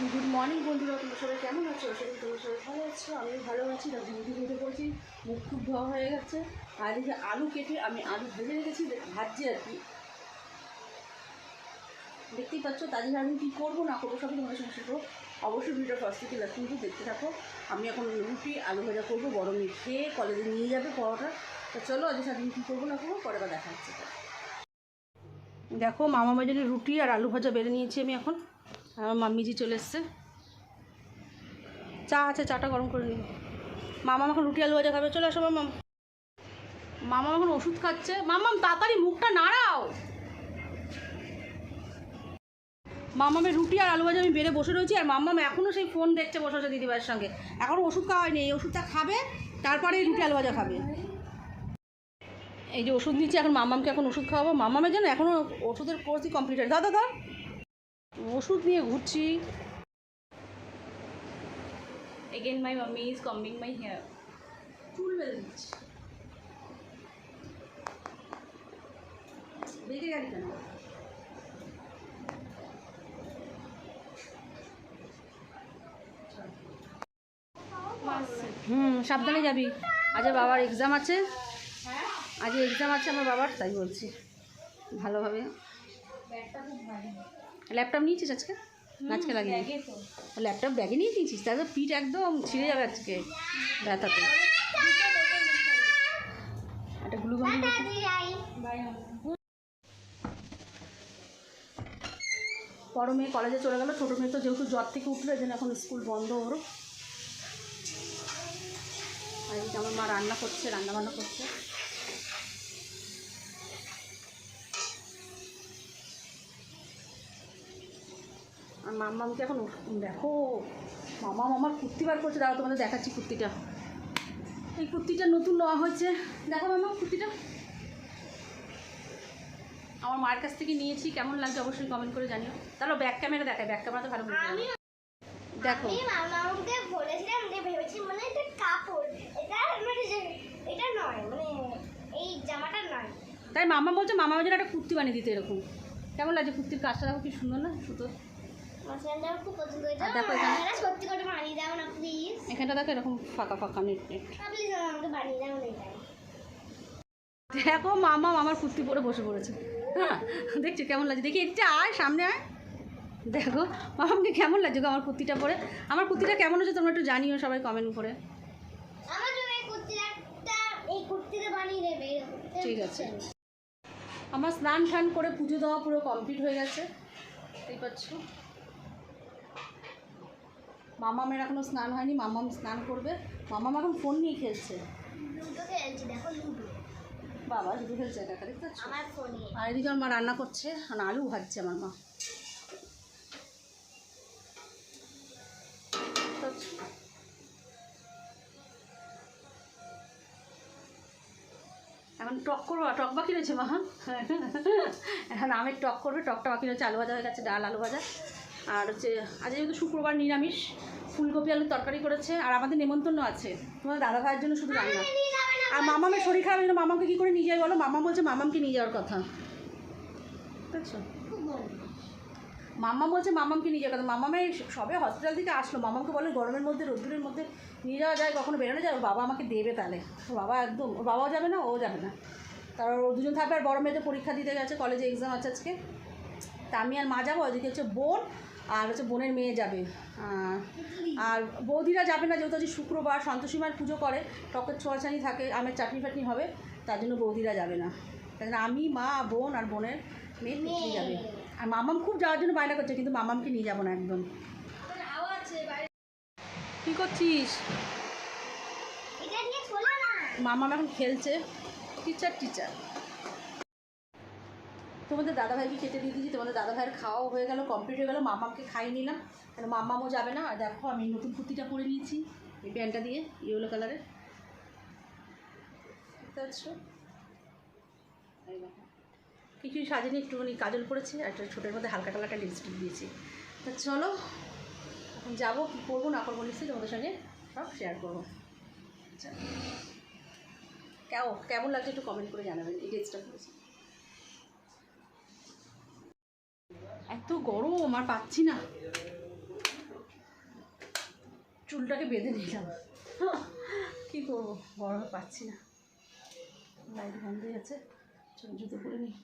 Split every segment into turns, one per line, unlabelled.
Good morning বন্ধুরা, তোমরা সবাই কেমন আছো? করি তোমরা সবাই ভালো আছো আমি ভালো আছি। না ঘুমতে ঘুমতে পড়ছি মুখ খুব ধোয়া হয়ে গেছে। আর এদিকে আলু কেটে আমি আলু ভেজে রেখেছি ভাজছি আর কি। দেখতেই পাচ্ছ তাদের আমি কী করব, না করব, সবই তোমাদের সঙ্গে শেখো অবশ্যই ভিডিও ফার্স্ট থেকে লাস্ট কিন্তু দেখতে থাকো। আমি এখন রুটি, আলু ভাজা করব মেয়ে খেয়ে কলেজে নিয়ে যাবে পরোটা। তো চলো আজ সারাদিন কী করব, না করব, পরে বা দেখা হচ্ছে। দেখো মামা বাজারে রুটি আর আলু ভাজা বেড়ে নিয়েছি আমি এখন। আমার মাম্মিজি চলে এসছে। চা আছে, চাটা গরম করে নিই মামা এখন রুটি আলু ভাজা খাবে, চলে আসো মামাম। মামা এখন ওষুধ খাচ্ছে মামাম তাড়াতাড়ি মুখটা নাড়াও। মামামের রুটি আর আলু ভাজা আমি বেড়ে বসে রয়েছি, আর মাম্মাম এখনও সেই ফোন দেখছে বসে আছে দিদিভাইয়ের সঙ্গে। এখনও ওষুধ খাওয়া হয়নি, এই ওষুধটা খাবে, তারপরে রুটি আলু ভাজা খাবে। এই যে ওষুধ নিচ্ছি, এখন মামামকে এখন ওষুধ খাওয়াবো। মামামের জন্য এখনও ওষুধের কোর্সই কমপ্লিট হয় দাদা দাদা। ওষুধ নিয়ে ঘুরছি।
Again, my mummy is combing my hair.
চুল বেঁধে দিচ্ছি। বেঁকে গেলি কেন? হুম সাবধানে যাবি। আজ বাবার এক্সাম আছে। আজ এক্সাম আছে আমার বাবার তাই বলছি। ভালোভাবে। ল্যাপটপ নিয়েছিস আজকে? আজকে লাগিয়ে ল্যাপটপ ব্যাগে নিয়ে দিয়েছিস তাহলে তো পিঠ একদম ছিঁড়ে যাবে আজকে ব্যথাতে। একটা গ্লুকন বড় মেয়ে কলেজে চলে গেল ছোটো মেয়ে তো যেহেতু জ্বর থেকে উঠল এই এখন স্কুল বন্ধ ওর। আর আমার মা রান্না করছে রান্না বান্না করছে। আর মাম্মামকে এখন দেখো মামা মামার কুর্তি বার করছে দাঁড়া তোমাদের দেখাচ্ছি কুর্তিটা। এই কুর্তিটা নতুন নেওয়া হয়েছে। দেখো মামা কুর্তিটা। আমার মার কাছ থেকে নিয়েছি কেমন লাগছে অবশ্যই কমেন্ট করে জানিও। তাহলে ব্যাক ক্যামেরা দেখায় ব্যাক ক্যামেরা তো ভালো দেখো।
আমি মামাকে বলেছিলাম যে ভেবেছি মানে এটা কাপড়। এটা মানে এটা নয় মানে এই জামাটা নয়।
তাই মামা বলছে মামা যেন একটা কুর্তি বানিয়ে দিতে এরকম। কেমন লাগছে কুর্তির কাজটা? দেখো কি সুন্দর না সুতো। দেখো এখানে-
সত্যি করে বানিয়ে দাও না প্লিজ
এখানটা দেখো এরকম ফাঁকা ফাঁকা নেট নেট।
প্লিজ আমাকে বানিয়ে দাও না
দেখো মামা মামার কুর্তি পরে বসে পড়েছে। হ্যাঁ দেখছি কেমন লাগছে? দেখি এটা আয় সামনে আয়। দেখো মামাকে কেমন লাগছে গো আমার কুর্তিটা পরে? আমার কুর্তিটা কেমন হচ্ছে তোমরা একটু জানিও সবাই কমেন্ট করে। ঠিক আছে। আমার স্নান টান করে পুজো দেওয়া পুরো কমপ্লিট হয়ে গেছে। দেখতেই পাচ্ছ। মামামের এখনও স্নান হয়নি মামাম স্নান করবে। মামাম এখন ফোন নিয়ে খেলছে।
Ludo ludo.
বাবা শুধু খেলছে একা দেখতে আর এদিকে আমার মা রান্না করছে আর আলু ভাজছে আমার মা। এখন টক করব টক বাকি রয়েছে মা? এখন আমের টক করবে টকটা বাকি রয়েছে আলু ভাজা হয়ে গেছে ডাল আলু ভাজা। আর হচ্ছে আজ যেহেতু শুক্রবার নিরামিষ, ফুলকপি, আলুর তরকারি করেছে, আর আমাদের নেমন্তন্ন আছে। তোমার দাদা ভাইয়ের জন্য শুধু রান্না আর মামামের শরীর খারাপ হলে মামাকে কী করে নিয়ে যায় বলো? মামা বলছে মামামকে নিয়ে যাওয়ার কথা। বুঝছ? মাম্মা বলছে মামামকে নিয়ে যাওয়ার কথা। মামামে সবে হসপিটাল থেকে আসলো। মামামকে বলে, গরমের মধ্যে, রোদ্দুরের মধ্যে নিয়ে যাওয়া যায়, কখনো বেরোনো যায়? বাবা আমাকে দেবে তাহলে। ওর বাবা একদম, ওর বাবাও যাবে না, ও যাবে না। ও দুজন থাকবে, আর বড় মেয়েতে পরীক্ষা দিতে গেছে কলেজে এক্সাম আছে আজকে। তা আমি আর মা যাব, ওদিকে হচ্ছে বোন আর হচ্ছে বোনের মেয়ে যাবে। আর বৌদিরা যাবে না যেহেতু আজকে শুক্রবার সন্তোষীমার পুজো করে টকের ছোঁয়াছানি থাকে আমের চাটনি ফাটনি হবে তার জন্য বৌদিরা যাবে না। তাই জন্য আমি মা বোন আর বোনের মেয়ে পিকনিক যাবে। আর মামাম খুব যাওয়ার জন্য বায়না করছে কিন্তু মামামকে নিয়ে যাব না একদম। কী করছিস?
নিয়ে
মামাম এখন খেলছে। টিচার টিচার তোমাদের দাদাভাইকে খেতে দিয়ে দিয়েছি, তোমাদের দাদাভাইয়ের খাওয়াও হয়ে গেল কমপ্লিট হয়ে গেল মামামকে খাইয়ে নিলাম। কেন মামামও যাবে না? আর দেখো, আমি নতুন কুর্তিটা পরে নিয়েছি, এই প্যান্টটা দিয়ে ইয়েলো কালারের দেখতে পাচ্ছ? সাজিনি, একটুখানি কাজল করেছি আর একটা ছোটোর মধ্যে হালকা কালারটা লিপস্টিক দিয়েছি। তা চলো, এখন যাব, কী করব, না করব নিশ্চয়ই তোমাদের সঙ্গে সব শেয়ার করব। আচ্ছা। কেমন কেমন লাগছে একটু কমেন্ট করে জানাবেন, এই ড্রেসটা পরেছি এত গরম, আর পাচ্ছি না। চুলটাকে বেঁধে নিলাম। কী করব? গরম পাচ্ছি না। লাইট বন্ধই আছে, চুল জুতো করে নিই।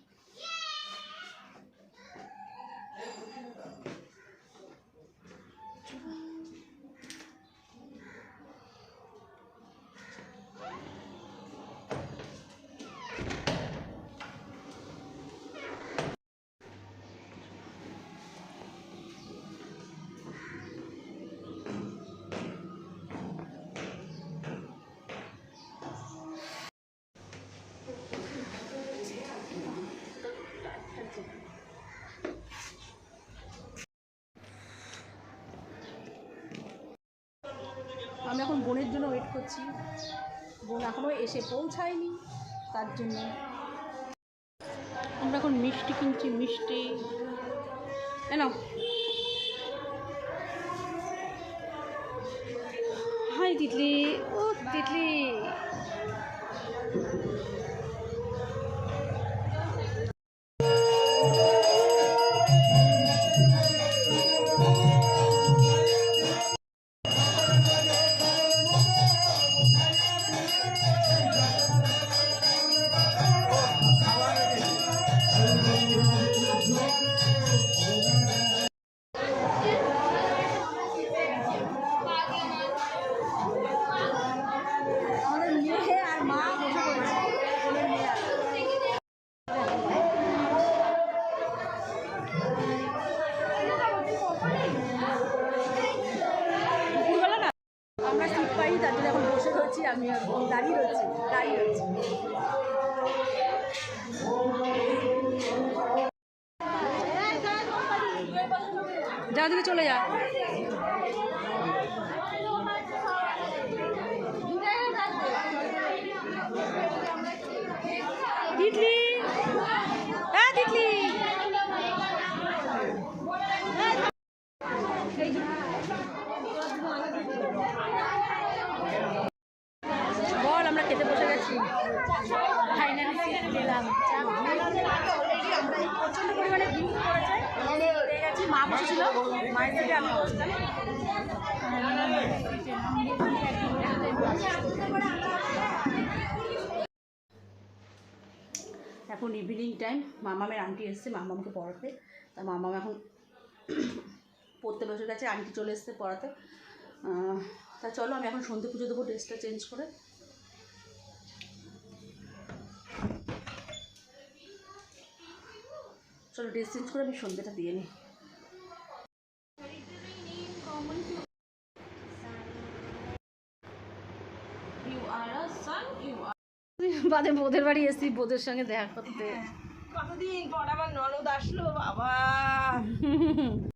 করছি। বোন এখনও এসে পৌঁছায়নি, তার জন্য। আমরা এখন মিষ্টি কিনছি, মিষ্টি। কেন হাই তিতলি, ও তিতলি। আমি দাঁড়িয়ে রয়েছি দাঁড়িয়ে রয়েছি। যা চলে যা তিতলি হ্যাঁ তিতলি বল আমরা খেতে বসে গেছি ফাইনালি পেলাম প্রচণ্ড পরিমাণে ভিড় পড়েছে পেয়ে গেছি মা এখন ইভিনিং টাইম মামামের আন্টি এসছে, মামামকে পড়াতে। তা মামাম এখন পড়তে বসে গেছে আন্টি চলে এসছে পড়াতে। তা চলো, আমি এখন সন্ধে পুজো দেবো ড্রেসটা চেঞ্জ করে। চলো ড্রেস চেঞ্জ করে আমি সন্ধ্যেটা দিয়ে নিই। বাদে বোধের বাড়ি এসেছি বোধের সঙ্গে দেখা করতে।
কতদিন পর আমার ননদ আসলো বাবা।